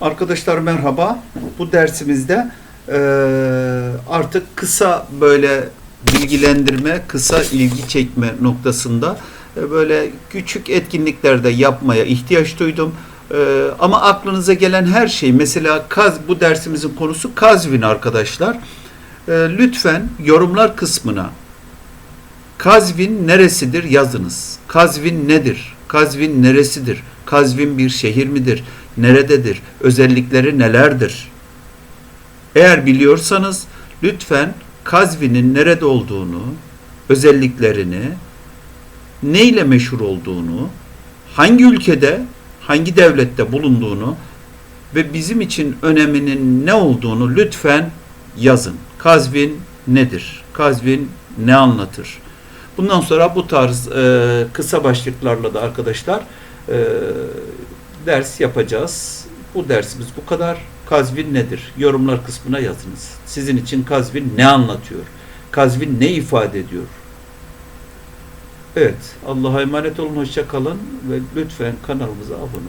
Arkadaşlar merhaba. Bu dersimizde eee, artık kısa böyle bilgilendirme, kısa ilgi çekme noktasında e, böyle küçük etkinliklerde yapmaya ihtiyaç duydum. Eee, ama aklınıza gelen her şey mesela kaz bu dersimizin konusu Kazvin arkadaşlar. Eee, lütfen yorumlar kısmına Kazvin neresidir yazınız. Kazvin nedir? Kazvin neresidir? Kazvin bir şehir midir? Nerededir? Özellikleri nelerdir? Eğer biliyorsanız lütfen Kazvin'in nerede olduğunu, özelliklerini, neyle meşhur olduğunu, hangi ülkede, hangi devlette bulunduğunu ve bizim için öneminin ne olduğunu lütfen yazın. Kazvin nedir? Kazvin ne anlatır? Bundan sonra bu tarz e, kısa başlıklarla da arkadaşlar e, ders yapacağız. Bu dersimiz bu kadar. Kazvin nedir? Yorumlar kısmına yazınız. Sizin için Kazvin ne anlatıyor? Kazvin ne ifade ediyor? Evet, Allah'a emanet olun, hoşça kalın ve lütfen kanalımıza abone olun.